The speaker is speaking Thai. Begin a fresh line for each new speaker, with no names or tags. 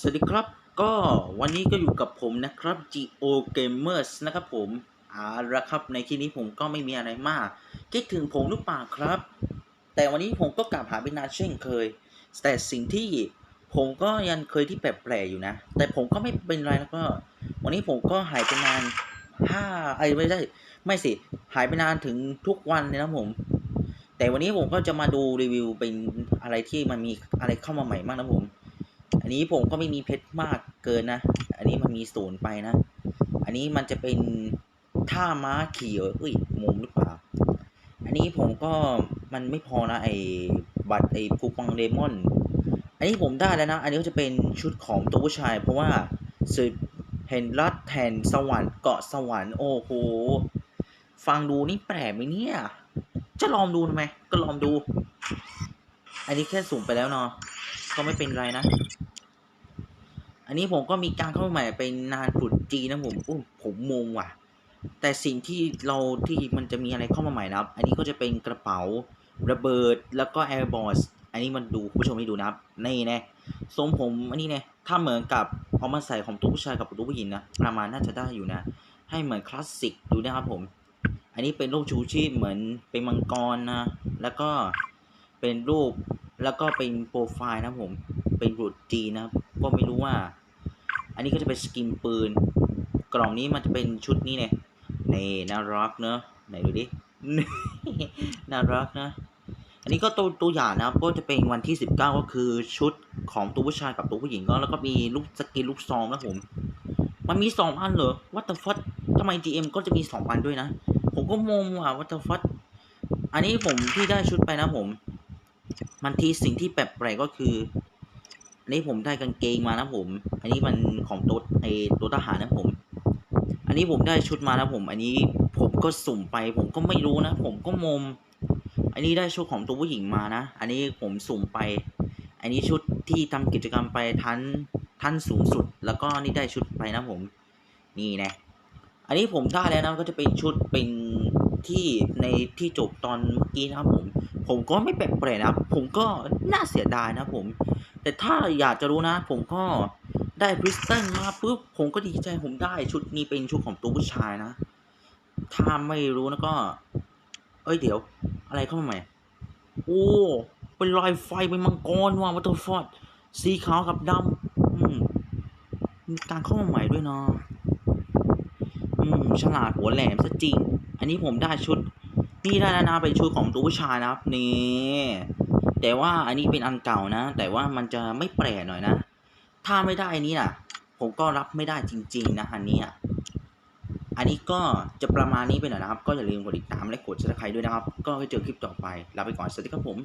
สวัสดีครับก็วันนี้ก็อยู่กับผมนะครับ Geo Gamers นะครับผมเอาละครับในคลิปนี้ผมก็ไม่มีอะไรมาก คิดถึงผมหรือเปล่าครับ แต่วันนี้ผมก็กลับหาเป็นนานเช่นเคย แต่สิ่งที่ผมก็ยังเคยที่แปลกๆอยู่นะ แต่ผมก็ไม่เป็นไรแล้วก็ วันนี้ผมก็หายไปนานห้าไอ้ไม่ใช่ไม่สิหายไปนานถึงทุกวันเลยนะผม แต่วันนี้ผมก็จะมาดูรีวิวเป็นอะไรที่มันมีอะไรเข้ามาใหม่มากนะผม อันนี้ผมก็ไม่มีเพชรมากเกินนะ อันนี้มันมีศูนย์ไปนะ อันนี้มันจะเป็นท่าม้าเขี่เหรอเอ้ยงงหรือเปล่า อันนี้ผมก็มันไม่พอนะไอ้บัตรไอ้คูปองเดมอน อันนี้ผมได้แล้วนะ อันนี้ก็จะเป็นชุดของตัวผู้ชาย เพราะว่าสืบเห็นรัดแทนสวรรค์เกาะสวรรค์โอ้โหฟังดูนี่แปลกไหมเนี่ย จะลองดูทำไมก็ลองดู อันนี้แค่สุ่มไปแล้วเนาะ ก็ไม่เป็นไรนะ อันนี้ผมก็มีการเข้ามาใหม่เป็นานตรุดจีนะผมอุ้ผมงงว่ะ แต่สิ่งที่เราที่มันจะมีอะไรเข้ามาใหม่นะครับ อันนี้ก็จะเป็นกระเป๋าระเบิดแล้วก็แอร์บอสอันนี้มันดูผู้ชมให้ดูนะครับนี่น่ทรงผมอันนี้เนี่ยถ้าเหมือนกับเอามาใส่ของตัวผู้ชายกับตัวผู้หญิงนะประมาณน่าจะได้อยู่นะ ให้เหมือนคลาสสิกดูนะครับผม อันนี้เป็นรูปชูชีพเหมือนเป็นมังกรนะ แล้วก็เป็นรูป แล้วก็เป็นโปรไฟล์นะผมเป็นรูดจีนะครับก็ไม่รู้ว่า อันนี้ก็จะเป็นสกินปืน กล่องนี้มันจะเป็นชุดนี้เนี่ยนี่น่ารักเนอะไหนดูดิน่ารักนะ อันนี้ก็ตัวตัวอย่างนะก็จะเป็นวันที่ 19 ก็คือชุดของตัวผู้ชายกับตัวผู้หญิงก็แล้วก็มีลูกสกินลูกซองนะผม มันมีสองอันเหรอวัตถุฟัดทำไม GM ก็จะมีสองอันด้วยนะ ผมก็งงว่ะวัตถุฟัดอันนี้ผมที่ได้ชุดไปนะผม มันทีสิ่งที่แปลกๆก็คือ อันนี้ผมได้กางเกงมานะผม อันนี้มันของตัวไอตัวทหารนะผม อันนี้ผมได้ชุดมานะผม อันนี้ผมก็สุ่มไป ผมก็ไม่รู้นะ ผมก็งมอันนี้ได้ชุดของตัวผู้หญิงมานะ อันนี้ผมสุ่มไป อันนี้ชุดที่ทำกิจกรรมไปทันท่านสูงสุด แล้วก็นี่ได้ชุดไปนะผม นี่นะ อันนี้ผมได้แล้วนะก็จะเป็นชุดเป็นที่ในที่จบตอนเมื่อกี้นะครับผม ผมก็ไม่แปลกแปลกนะครับ ผมก็น่าเสียดายนะผม แต่ถ้าอยากจะรู้นะ ผมก็ได้บริสตันมาปุ๊บผมก็ดีใจผมได้ชุดนี้เป็นชุดของตัวผู้ชายนะ ถ้าไม่รู้นะก็ เอ้ยเดี๋ยว อะไรเข้ามาใหม่ โอ้เป็นรอยไฟเป็นมังกรว่ะวัตถุฟอดสีขาวกับดำอืมมีการเข้ามาใหม่ด้วยเนาะอืมฉลาดหัวแหลมซะจริง อันนี้ผมได้ชุด นี่ได้แล้วนะเป็นชุดของตัวผู้ชายนะครับนี่แต่ว่าอันนี้เป็นอันเก่านะ แต่ว่ามันจะไม่แปลกหน่อยนะ ถ้าไม่ได้อันนี้นะผมก็รับไม่ได้จริง ๆ นะอันนี้อันนี้ก็จะประมาณนี้ไปหน่อยนะครับ ก็อย่าลืมกดติดตามและกดซับสไครต์ด้วยนะครับ ก็ไปเจอคลิปต่อไปลาไปก่อนสวัสดีครับผม